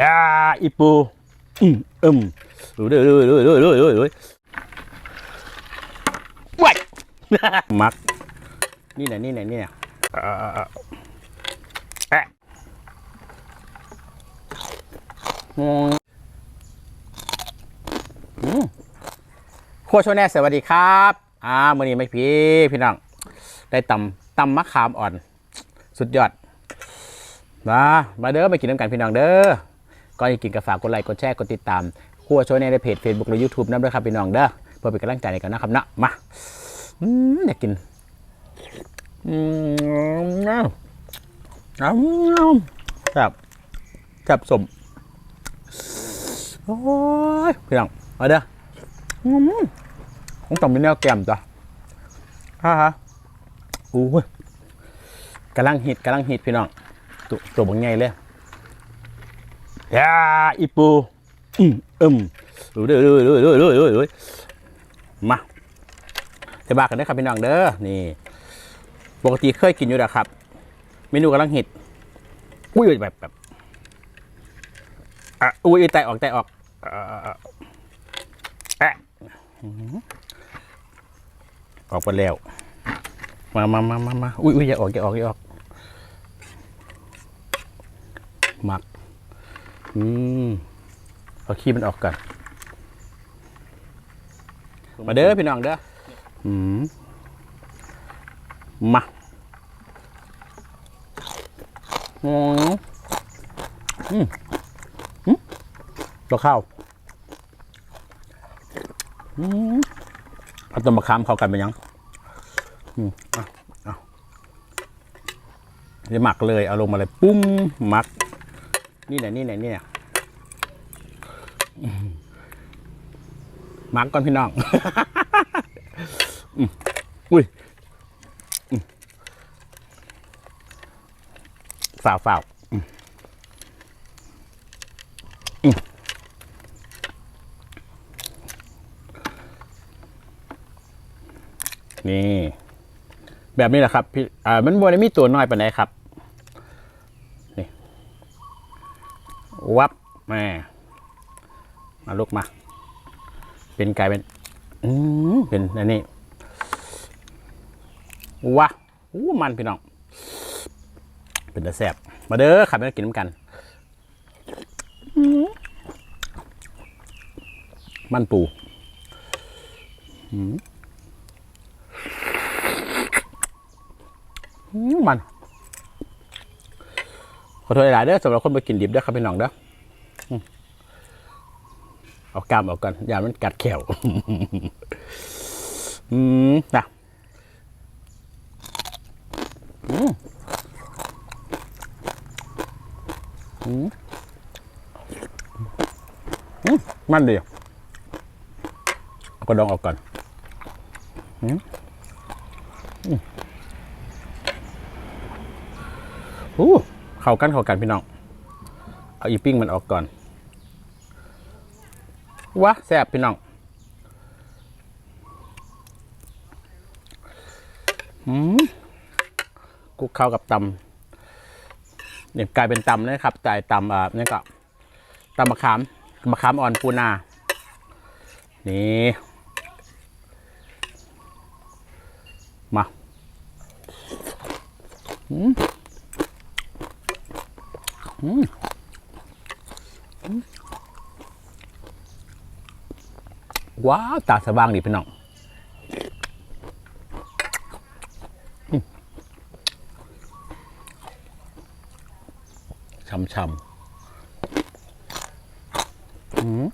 ยาอีปูอืมอืมดูดูดูดูดูดูดูดูว้ายมัก นี่ไหนนี่ไหนนี่ไหนเอ่อแอะอืมอืมครัวโชวแน่สวัสดีครับ อ่ามื่อนี้ไม่พี่พี่น้อง ได้ตำตำมะขามอ่อน สุดยอด มา มาเด้อมากินน้ำกันพี่น้องเด้อ ก่อนจะกินก็ฝากกดไลค์กดแชร์กดติดตามครัวโชว์ในเพจ Facebook และ YouTube นั่นด้วยครับพี่น้องเด้อเพื่อเป็นกำลังใจในกันนะครับนะมาอยากกินอืมน้ำน้ำครับจับสมโอ้ยพี่น้องมาเด้ออืมต้องต้องมีแนวแกมจ้ะฮ่าฮะอู้ยกำลังฮิตกำลังฮิตพี่น้องตัวตัวบางไงเลย ยาอีปูอืมอืมดูดูดูดูดูดูดูมาเทบากันได้ครับพี่น้องเด้อนี่ ปกติเคยกินอยู่แล้วครับ เมนูกำลังฮิตอุ้ยแบบแบบอะอุ้ยไตออกไตออกอะออกไปแล้วมามามามามาอุ้ยอุ้ยอย่าออกอย่าออกอย่าออกหมัก อืมเอาขี้มันออกก่อนมาเด้อพี่น้องเด้ออืมมาอืมอืมอืมตัวข้าวอืมเอาต้นมะขามเข้ากันไปยังอืมอะอะเดี๋ยวหมักเลยเอาลงมาเลยปุ้มหมัก นี่ไหนนี่ไหนนี่เนี่ยอืมมาร์กก่อนพี่น้องอุ้ยอืมฝ่าวฝ่าวนี่ แบบนี้แหละครับพี่อ่ามันบนมีตัวน้อยปานไหนครับ วับแม่มาลุกมา เป็นกลายเป็นอืมเป็นอันนี้ว้าอู้มันพี่น้อง เป็นตะแสบมาเด้อขับมากินน้ำกัน มันปูมอืมมัน ขอโทษหลายเด้อสำหรับคนไปกินดิบเด้อครับพี่น้องเด้อเอากามออกก่อนอย่ามันกัดแขวอืมนะอืมอืมอืมมันดีเอากระดองออกก่อนอืมอืมอู้ เข้ากันเข้ากันพี่น้อง เอาอีปิ้งมันออกก่อนวะแซ่บพี่น้องอืมกุกเข้ากับตำเนี่ยกลายเป็นตำนะครับกลายตำอ่านี่ก็ตำมะขามมะขามอ่อนปูนา นี่มาอืม ว้าวตาสว่างดีพี่น้องช่ำๆอืม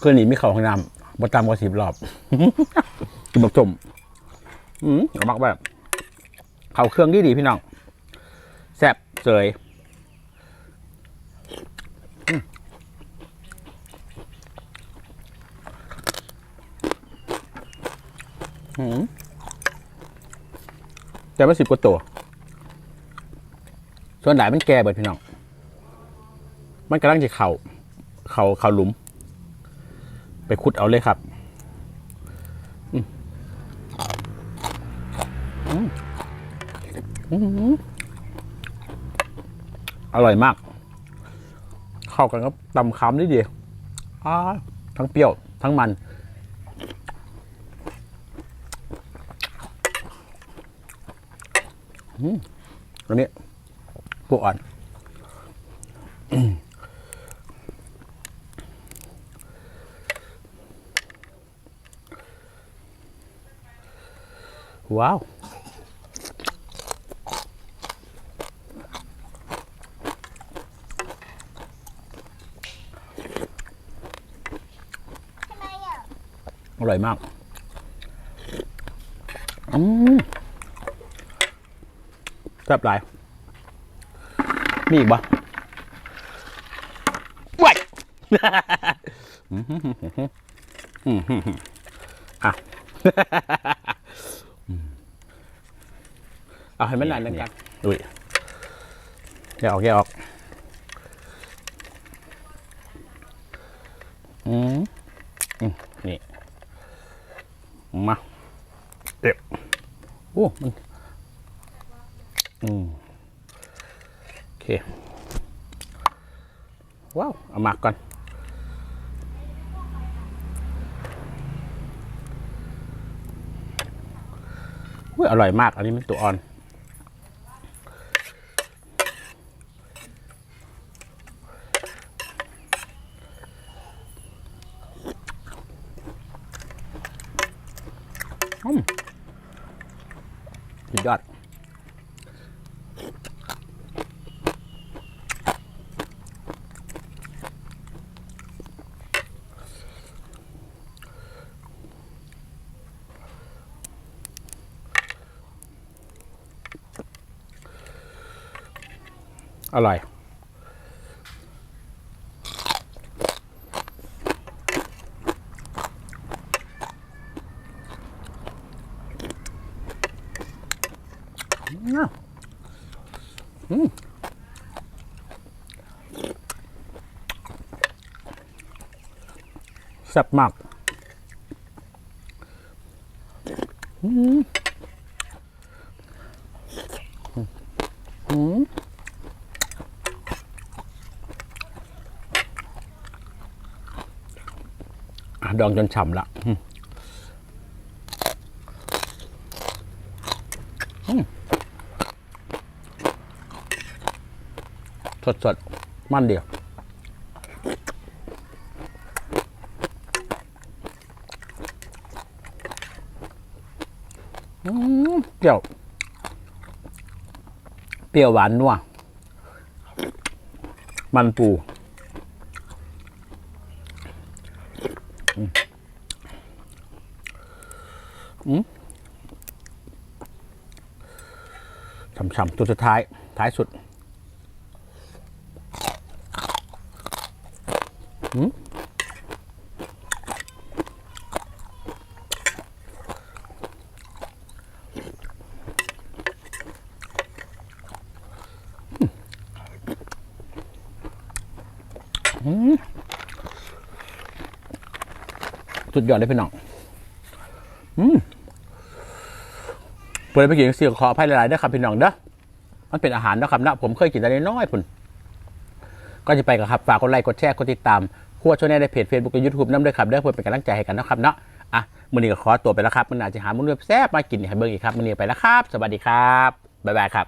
คืนนี้มีเข่าห้องน้ำ บตามกว่าสิบรอบ กินบักจมอืมเอามักแบบเขาเครื่องดีดีพี่น้องแซ่บเสยอืมแต่ว่าสิบกว่าตัว ส่วนหลายมันแก่เบิดพี่น้อง มันกำลังจะเข่า เข่าเข่าหลุม ไปขุดเอาเลยครับอร่อยมาก เข้ากันกับตำคำได้ดีทั้งเปรี้ยว ทั้งมัน อันนี้ปูอ่อน ว้าว ทำไมอะอร่อยมาก อืมแซ่บหลาย มีอีกปะว้ายอะ เอาให้มันนานนึงกันดุยแกะออกแกะออกอืมอืมนี่มาเด็บโอ้มันอืมโอเค ว้าว เอามาก่อนอุ้ยอร่อยมาก อันนี้มันตัวอ่อน อร่อย อืมแซ่บมาก อืมอืมอะ ดองจนฉ่ำละสดสดๆมันเดียวเปรี้ยว เปรี้ยวหวานนัวมันปูอืมอืม ฉ่ำๆตัวสุดท้าย ท้ายสุดสุดยอดเลยพี่น้อง อืม เปิดไปกินเสียงขออภัยหลายๆเด้ครับพี่น้องเด้อมันเป็นอาหารนะครับนะผมเคยกินแต่น้อยๆพุ่นก็จะไปกับครับฝากกดไลค์กดแชร์กดติดตามขั้วช่วยแน่ในเพจเฟซบุ๊กยูทูบน้ำด้วยครับเด้อเพื่อเป็นกำลังใจให้กันนะครับเนาะอะมื้อนี้ก็ขอตัวไปแล้วครับมันอาจจะหามื้อเลือแซ่บมากินให้เบิ่งอีกครับมื้อนี้ไปแล้วครับ สวัสดีครับบ๊ายบายครับ